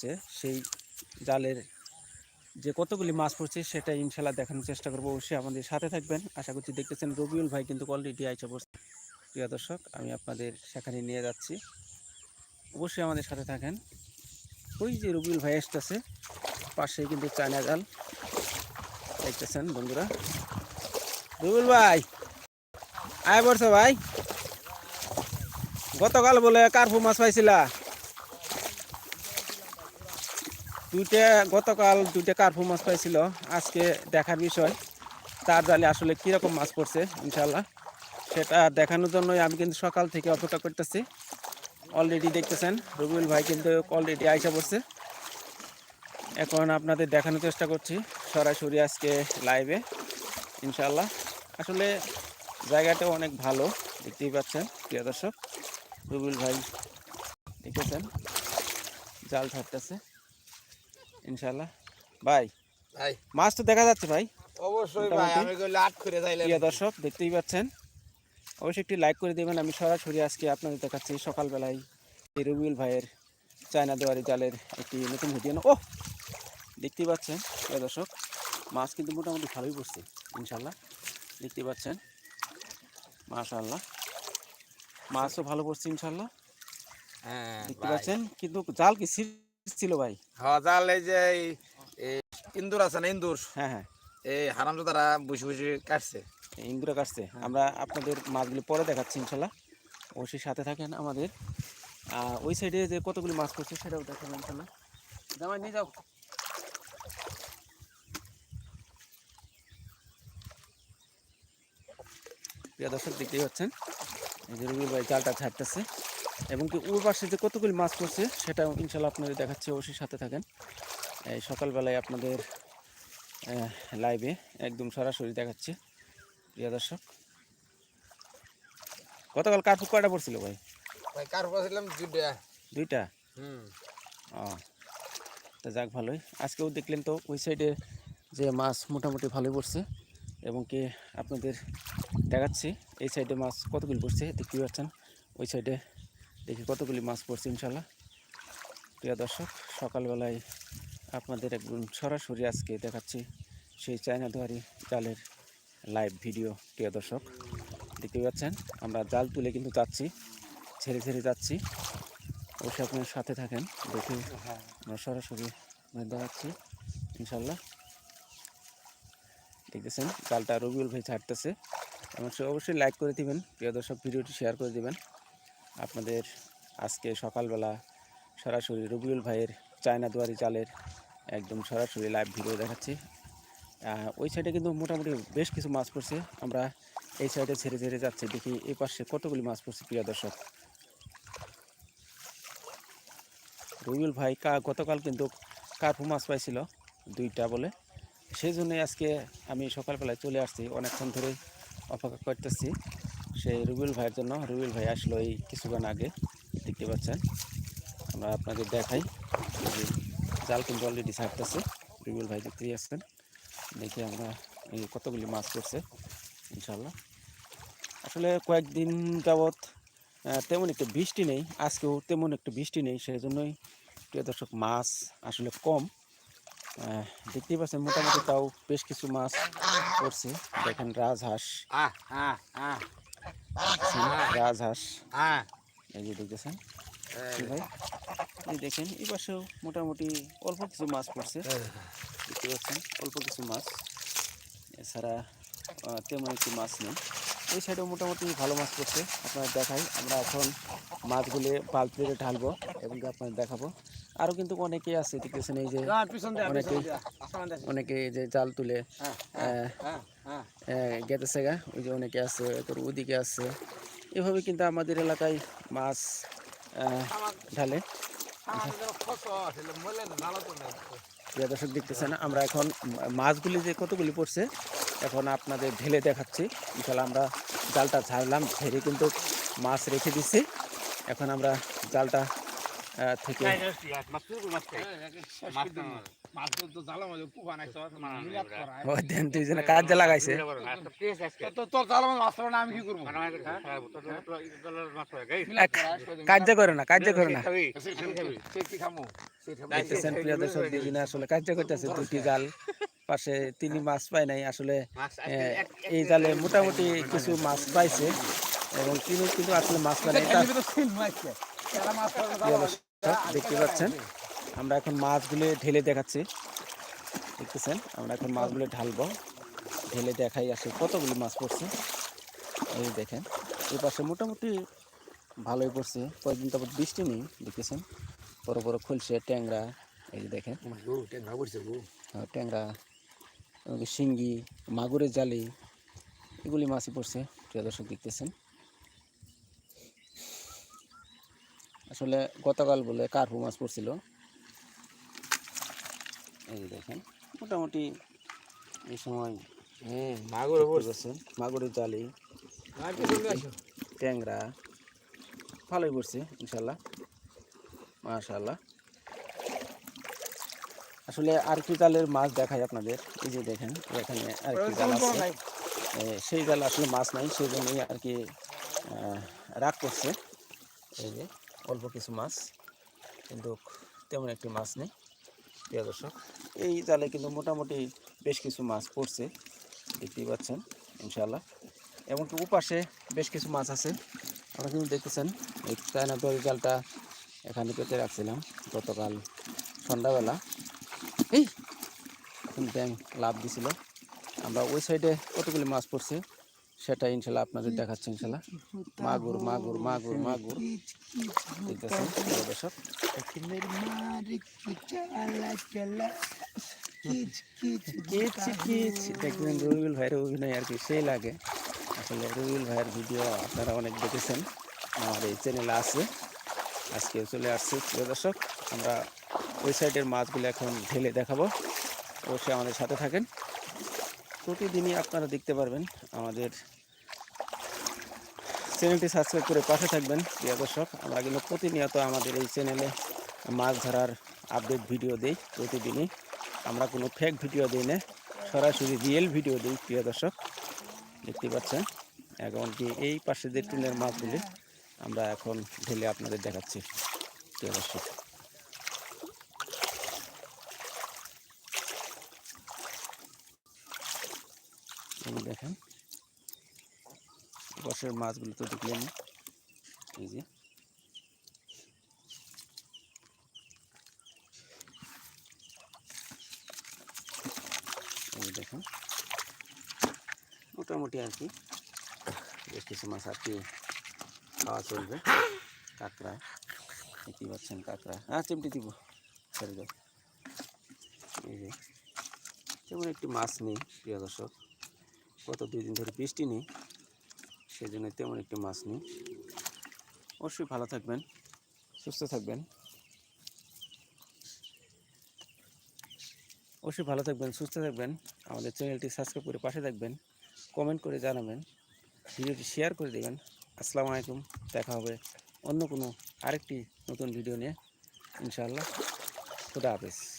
হচ্ছে, সেই জালের যে কতগুলি মাছ পড়ছে সেটা ইনশাল্লাহ দেখানোর চেষ্টা করব। অবশ্যই আমাদের সাথে থাকবেন। আশা করছি দেখতেছেন রবিউল ভাই, কিন্তু অলরেডি আইসা পড়ছে প্রিয় দর্শক, আমি আপনাদের সেখানে নিয়ে যাচ্ছি। অবশ্যই আমাদের সাথে থাকেন। ওই যে রবিউল ভাই আসতেছে পাশেই কিন্তু চায়না জাল। দেখতেছেন বন্ধুরা। রবিউল ভাই, আয় পড়ছো ভাই। গতকাল বলে কার্পু মাছ পাইছিলা। দুইটা গতকাল দুইটা কার্পু মাছ পাইছিল। আজকে দেখার বিষয়, তার জালে আসলে কীরকম মাছ পড়ছে ইনশাল্লাহ সেটা দেখানোর জন্যই আমি কিন্তু সকাল থেকে অপেক্ষা করতেছি। অলরেডি দেখতেছেন রবিউল ভাই কিন্তু অলরেডি আইসা পড়ছে। এখন আপনাদের দেখানোর চেষ্টা করছি, সরাসরি আজকে লাইভে ইনশাল্লাহ আসলে জায়গাটা অনেক ভালো, দেখতেই পাচ্ছেন, প্রিয় দর্শক। রবিউল ভাই দেখেছেন জাল ছাড়তেছে। ইনশাল্লাহ ভাই ভাই। মাছ তো দেখা যাচ্ছে ভাই। অবশ্যই ভাই আমি আট করে যাইলে প্রিয় দর্শক দেখতেই পাচ্ছেন। অবশ্যই একটি লাইক করে দেবেন। আমি সরাসরি আজকে আপনাদের দেখাচ্ছি সকালবেলায় এই রবিউল ভাইয়ের চায়না দেওয়ারি জালের একটি নতুন ভিডিও। ও দেখতেই পাচ্ছেন প্রিয় দর্শক মাছ কিন্তু মোটামুটি ভালোই পড়ছে ইনশাল্লাহ দেখতেই পাচ্ছেন মাশাল্লাহ মাছও ভালো পড়ছে ইনশাল্লাহ হ্যাঁ দেখতে পাচ্ছেন কিন্তু জাল কি ছিল ভাই। হ্যাঁ জাল এই যে ইন্দুর আছে না ইন্দুর? হ্যাঁ হ্যাঁ। এই হারামজাদারা বসে বসে কাটছে। ইন্দুরা কাটছে। আমরা আপনাদের মাছগুলি পরে দেখাচ্ছি ইনশাল্লাহ। অবশ্যই সাথে থাকেন আমাদের। আহ, ওই সাইডে যে কতগুলি মাছ পড়ছে সেটাও দেখাবো ইনশাল্লাহ। জামাই নিয়ে যাও। প্রিয় দর্শক দেখতেই পাচ্ছেন? এই যে রবিউল ভাই জালটা ছাড়তেছে। এবং কি ওর পাশে যে কতগুলি মাছ পড়ছে সেটাও ইনশাল্লাহ আপনাদের দেখাচ্ছি অবশ্যই সাথে থাকেন। এই সকালবেলায় আপনাদের লাইভে একদম সরাসরি দেখাচ্ছে প্রিয় দর্শক। গতকাল কার্পুক কয়টা পড়ছিল ভাই? ভাই কার পাচ্ছিলাম দুইটা। দুইটা? হুম। ও তা যাক ভালোই। আজকেও দেখলেন তো ওই সাইডে যে মাছ মোটামুটি ভালোই পড়ছে এবং কি আপনাদের দেখাচ্ছি এই সাইডে মাছ কতগুলি পড়ছে দেখতেই পাচ্ছেন। ওই সাইডে দেখি কতগুলি মাছ পড়ছে, ইনশাল্লাহ। প্রিয় দর্শক, সকালবেলায় আপনাদের একদম সরাসরি আজকে দেখাচ্ছি সেই চায়না দুয়ারি জালের লাইভ ভিডিও, প্রিয় দর্শক। দেখতে পাচ্ছেন, আমরা জাল তুলে কিন্তু যাচ্ছি, ছেড়ে ছেড়ে যাচ্ছি। অবশ্যই আপনার সাথে থাকেন, দেখি আমরা সরাসরি দেখাচ্ছি, ইনশাল্লাহ। দেখতেছেন, জালটা রবিউল ভাই ছাড়তেছে। সে অবশ্যই লাইক করে দিবেন, প্রিয় দর্শক, ভিডিওটি শেয়ার করে দিবেন। আপনাদের আজকে সকালবেলা সরাসরি রবিউল ভাইয়ের চায়না দুয়ারি জালের একদম সরাসরি লাইভ ভিডিও দেখাচ্ছি। ওই সাইডে কিন্তু মোটামুটি বেশ কিছু মাছ পড়ছে। আমরা এই সাইডে ছেড়ে ছেড়ে যাচ্ছি, দেখি এই পাশে কতগুলি মাছ পড়ছে, প্রিয় দর্শক। রবিউল ভাই কা, গতকাল কিন্তু কার্পু মাছ পাইছিল দুইটা বলে। সেই জন্যই আজকে আমি সকালবেলায় চলে আসছি, অনেকক্ষণ ধরে অপেক্ষা করতেছি। সেই রবিউল ভাইয়ের জন্য। রবিউল ভাই আসলো এই কিছুক্ষণ আগে, দেখতে পাচ্ছেন। আমরা আপনাদের দেখাই। জাল কিন্তু অলরেডি ছাড়তেছে। রবিউল ভাই দেখতেই আসছেন। দেখি আমরা এই কতগুলি মাছ পড়ছে ইনশাল্লাহ আসলে কয়েকদিন যাবৎ তেমন একটা বৃষ্টি নেই। আজকেও তেমন একটা বৃষ্টি নেই সেই জন্যই প্রিয় দর্শক, মাছ আসলে কম। দেখতেই পাচ্ছেন, মোটামুটি তাও বেশ কিছু মাছ পড়ছে দেখেন রাজহাঁস। রাজহাঁস। আহ এই যে দেখতেছেন? ভাই? এই দেখেন এই পাশেও মোটামুটি অল্প কিছু মাছ পড়ছে। দেখতে পাচ্ছেন অল্প কিছু মাছ। এছাড়া তেমন একটি মাছ নেই। ওই সাইডেও মোটামুটি ভালো মাছ পড়ছে। আপনারা দেখাই আমরা এখন মাছগুলি বালতিতে ঢালবো এবং কি আপনাদের দেখাবো। আরও কিন্তু অনেকেই আছে দেখতেছেন এই যে অনেকেই অনেকে যে জাল তুলে হ্যাঁ আহ, আহ, গেতেছে গা ওই যে অনেকে আছে তোর ওদিকে আছে। এভাবে কিন্তু আমাদের এলাকায় মাছ ঢালে। দর্শক দেখতেছেন আমরা এখন মাছগুলি যে কতগুলি পড়ছে এখন আপনাদের ঢেলে দেখাচ্ছি। ইনশাল্লাহ আমরা জালটা ছাড়লাম ঝেড়ে কিন্তু মাছ রেখে দিচ্ছি। এখন আমরা জালটা থেকে। কাজে লাগাইছে। এক, কাজে করে না কাজে করে না। দেখতেছেন প্রিয় দর্শক দুজনে আসলে কাজটা করতেছে দুটি জাল। পাশে তিনি মাছ পায় নাই আসলে আহ, এই জালে মোটামুটি কিছু মাছ পাইছে এবং তিনি কিন্তু আসলে মাছ পায় নাই। দেখতে পাচ্ছেন আমরা এখন মাছগুলো ঢেলে দেখাচ্ছি। দেখতেছেন আমরা এখন মাছগুলো ঢালবো। ঢেলে দেখাই আসে কতগুলি মাছ পড়ছে। এই দেখেন এই পাশে মোটামুটি ভালোই পড়ছে। কয়েকদিন তারপর বৃষ্টি নেই দেখতেছেন। বড় বড় খুলছে ট্যাংরা এই যে দেখেন। ট্যাংরা শিঙ্গি মাগুরের জালি এগুলি মাছই পড়ছে। প্রিয় দর্শক দেখতেছেন। আসলে গতকাল বলে কার্পু মাছ পড়ছিল। এই দেখেন মোটামুটি এই সময় হ্যাঁ মাগুর পাচ্ছেন, মাগুরের জালি ট্যাংরা ভালোই পড়ছে ইনশাল্লাহ মাশাল্লাহ। আসলে আর কি জালের মাছ দেখাই আপনাদের এই যে দেখেন এখানে আর কি জাল আছে। সেই জাল আসলে মাছ নাই সেই জন্যই আর কি রাগ করছে। এই যে অল্প কিছু মাছ, কিন্তু তেমন একটি মাছ নেই, প্রিয় দর্শক। এই জালে কিন্তু মোটামুটি বেশ কিছু মাছ পড়ছে, দেখতেই পাচ্ছেন ইনশাল্লাহ এমনকি উপাশে বেশ কিছু মাছ আছে। আপনারা কিন্তু দেখতেছেন, এই চায়না জালটা এখানে পেতে রাখছিলাম গতকাল সন্ধ্যাবেলা। এই, এখন ব্যাং লাভ দিছিল। আমরা ওই সাইডে কতগুলি মাছ পড়ছে সেটা ইনশাল্লাহ আপনাদের দেখাচ্ছি ইনশাল্লাহ। মাগুর মাগুর মাগুর মাগুর। দেখবেন রবিউল ভাইয়ের অভিনয় আর কি সেই লাগে। আসলে রবিউল ভাইয়ের ভিডিও আপনারা অনেক দেখেছেন। আমার এই চ্যানেলে আছে। আজকে চলে আসছে প্রিয় দর্শক আমরা ওই সাইডের মাছগুলো এখন ঢেলে দেখাবো। অবশ্যই আমাদের সাথে থাকেন। প্রতিদিনই আপনারা দেখতে পারবেন আমাদের চ্যানেলটি সাবস্ক্রাইব করে পাশে থাকবেন, প্রিয় দর্শক। আমরা কিন্তু প্রতিনিয়ত আমাদের এই চ্যানেলে মাছ ধরার আপডেট ভিডিও দিই প্রতিদিনই। আমরা কোনো ফেক ভিডিও দিই না, সরাসরি রিয়েল ভিডিও দিই, প্রিয় দর্শক। দেখতে পাচ্ছেন? এমনকি এই পাশে যে টুনের মাছগুলি, আমরা এখন ঢেলে আপনাদের দেখাচ্ছি, প্রিয় দর্শক। এই দেখেন। পাশের মাছগুলো তো দেখলেন। এই যে। এই যে দেখুন। মোটামুটি আর কি। বেশ কিছু মাছ আর কি খাওয়া চলবে। কাঁকড়া। দেখতে পাচ্ছেন কাঁকড়া। হ্যাঁ চিমটি দিব। ছেড়ে দাও। এই যে। তেমন একটি মাছ নেই, প্রিয় দর্শক। গত দুই দিন ধরে বৃষ্টি নেই সেই জন্য তেমন একটি মাছ নেই। অবশ্যই ভালো থাকবেন, সুস্থ থাকবেন। অবশ্যই ভালো থাকবেন, সুস্থ থাকবেন। আমাদের চ্যানেলটি সাবস্ক্রাইব করে পাশে থাকবেন, কমেন্ট করে জানাবেন, ভিডিওটি শেয়ার করে দেবেন। আসসালামু আলাইকুম, দেখা হবে অন্য কোনো আরেকটি নতুন ভিডিও নিয়ে। ইনশাআল্লাহ, খুদা হাফেজ।